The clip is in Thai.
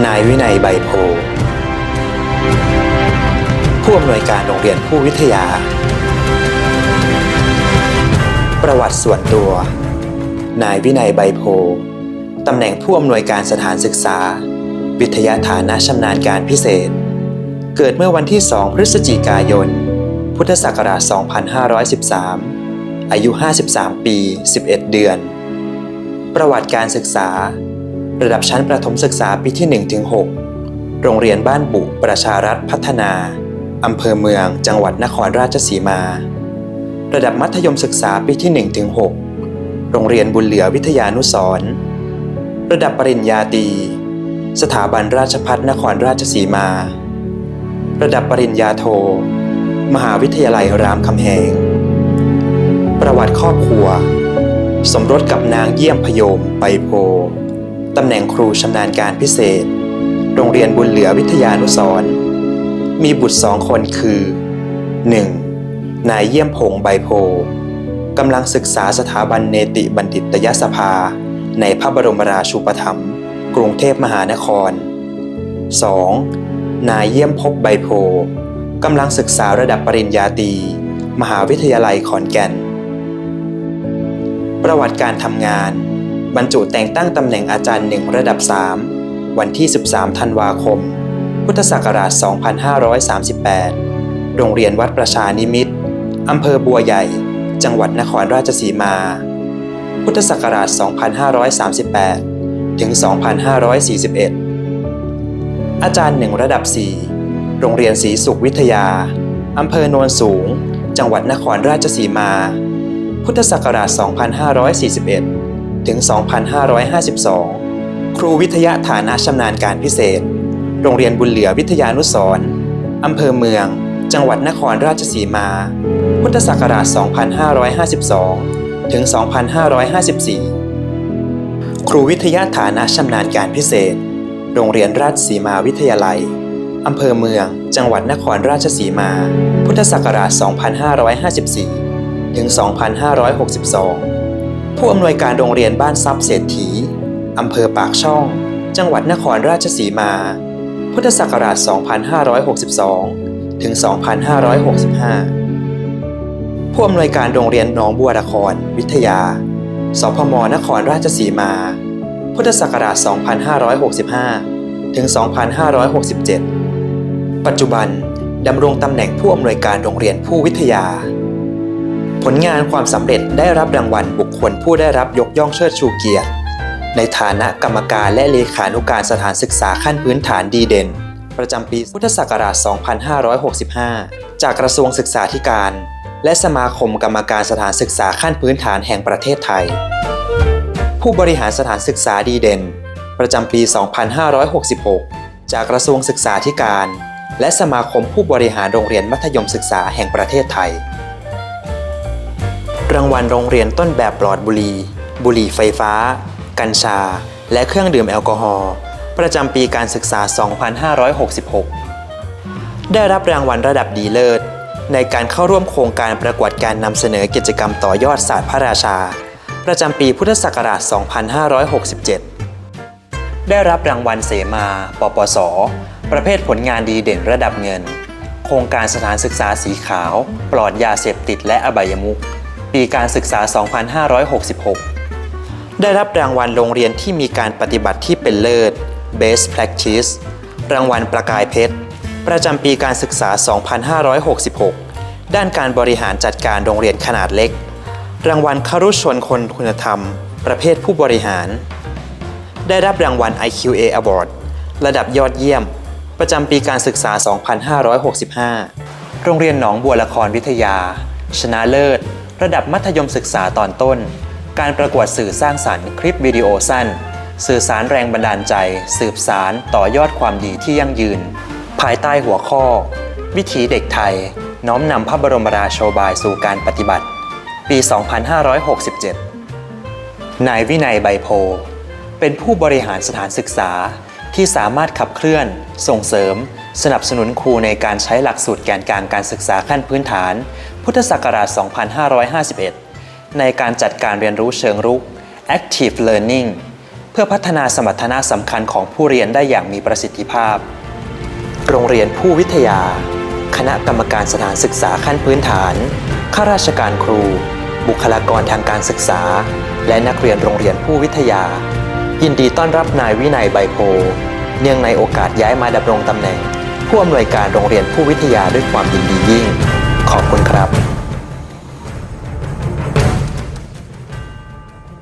นายวินัยใบโพ ผู้อำนวยการโรงเรียนผู้วิทยา ประวัติส่วนตัว นายวินัยใบโพ ตำแหน่งผู้อำนวยการสถานศึกษา วิทยาฐานะชำนาญการพิเศษ เกิดเมื่อวันที่ 2 พฤศจิกายน พุทธศักราช 2513 อายุ 53 ปี 11 เดือน ประวัติการศึกษา ระดับชั้นประถมศึกษาปีที่1ถึง6โรงเรียนบ้านบุประชารัฐพัฒนา อำเภอเมือง จังหวัดนครราชสีมา ระดับมัธยมศึกษาปีที่1ถึง6โรงเรียนบุญเหลือวิทยานุสรณ์ระดับปริญญาตรีสถาบันราชพัฒนครราชสีมา ระดับปริญญาโท มหาวิทยาลัยรามคำแหง ประวัติครอบครัว สมรสกับนางเยี่ยมพยมไปโพ ตำแหน่งครูชำนาญการพิเศษ โรงเรียนบุญเหลือวิทยานุสร์มีบุตรสองคนคือ 1. นายเยี่ยมพงใบโพกำลังศึกษาสถาบันเนติบัณฑิตยสภา ในพระบรมราชูปถัมภ์กรุงเทพมหานคร 2. นายเยี่ยมพบใบโพกำลังศึกษาระดับปริญญาตรีมหาวิทยาลัยขอนแก่น ประวัติการทำงาน บรรจุแต่งตั้งตำแหน่งอาจารย์หนึ่งระดับ 3 วันที่ 13 ธันวาคม พุทธศักราช 2538 โรงเรียนวัดประชานิมิตรอำเภอบัวใหญ่ จังหวัดนครราชสีมา พุทธศักราช 2538 ถึง 2541 อาจารย์หนึ่งระดับ 4 โรงเรียนศรีสุขวิทยาอำเภอโนนสูง จังหวัดนครราชสีมา พุทธศักราช 2541 ถึง 2552 ครูวิทยาฐานะชำนาญการพิเศษ โรงเรียนบุญเหลือวิทยานุสร์อำเภอเมือง จังหวัดนครราชสีมา พุทธศักราช 2552 ถึง 2554 ครูวิทยาฐานะชำนาญการพิเศษ โรงเรียนราชสีมาวิทยาลัยอำเภอเมือง จังหวัดนครราชสีมา พุทธศักราช 2554 ถึง 2562 ผู้อำนวยการโรงเรียนบ้านทรัพย์เศรษฐีอำเภอปากช่อง จังหวัดนครราชสีมา พุทธศักราช 2562 ถึง 2565 ผู้อำนวยการโรงเรียนหนองบัวละคร วิทยา สพมนครราชสีมา พุทธศักราช 2565 ถึง 2567 ปัจจุบันดำรงตำแหน่งผู้อำนวยการโรงเรียนผู้วิทยา ผลงานความสำเร็จได้รับรางวัลบุคคลผู้ได้รับยกย่องเชิดชูเกียรติ ในฐานะกรรมการและเลขานุการสถานศึกษาขั้นพื้นฐานดีเด่น ประจำปีพุทธศักราช 2565 จากกระทรวงศึกษาธิการ และสมาคมกรรมการสถานศึกษาขั้นพื้นฐานแห่งประเทศไทย ผู้บริหารสถานศึกษาดีเด่น ประจำปี 2566 จากกระทรวงศึกษาธิการ และสมาคมผู้บริหารโรงเรียนมัธยมศึกษาแห่งประเทศไทย รางวัลโรงเรียนต้นแบบปลอดบุหรี่ บุหรี่ไฟฟ้า กัญชา และเครื่องดื่มแอลกอฮอล์ ประจำปีการศึกษา 2566 ได้รับรางวัลระดับดีเลิศ ในการเข้าร่วมโครงการประกวดการนำเสนอกิจกรรมต่อยอดศาสตร์พระราชา ประจำปีพุทธศักราช 2567 ได้รับรางวัลเสมา ปปส ประเภทผลงานดีเด่นระดับเงิน โครงการสถานศึกษาสีขาว ปลอดยาเสพติดและอบายมุข ปีการศึกษา 2566 ได้รับรางวัลโรงเรียนที่มีการปฏิบัติที่เป็นเลิศ Best Practice รางวัลประกายเพชร ประจำปีการศึกษา 2566 ด้านการบริหารจัดการโรงเรียนขนาดเล็ก รางวัลครุชนคนคุณธรรม ประเภทผู้บริหาร ได้รับรางวัล IQA Award ระดับยอดเยี่ยม ประจำปีการศึกษา 2565 โรงเรียนหนองบัวละครวิทยา ชนะเลิศ ระดับมัธยมศึกษาตอนต้น การประกวดสื่อสร้างสรรค์คลิปวิดีโอสั้น สื่อสารแรงบันดาลใจ สืบสารต่อยอดความดีที่ยั่งยืน ภายใต้หัวข้อ วิถีเด็กไทย น้อมนำพระบรมราโชบายสู่การปฏิบัติ ปี 2567 นายวินัยใบโพ เป็นผู้บริหารสถานศึกษาที่สามารถขับเคลื่อน ส่งเสริม สนับสนุนครูในการใช้หลักสูตรแกนกลางการศึกษาขั้นพื้นฐาน พุทธศักราช 2551 ในการจัดการเรียนรู้เชิงรุก Active Learning เพื่อพัฒนาสมรรถนะสำคัญของผู้เรียนได้อย่างมีประสิทธิภาพ โรงเรียนผู้วิทยา คณะกรรมการสถานศึกษาขั้นพื้นฐาน ข้าราชการครู บุคลากรทางการศึกษา และนักเรียนโรงเรียนผู้วิทยา ยินดีต้อนรับนายวินัยใบโพเนื่องในโอกาสย้ายมาดำรงตำแหน่ง ผู้อำนวยการโรงเรียนผู้วิทยาด้วยความยินดียิ่ง ขอบคุณครับ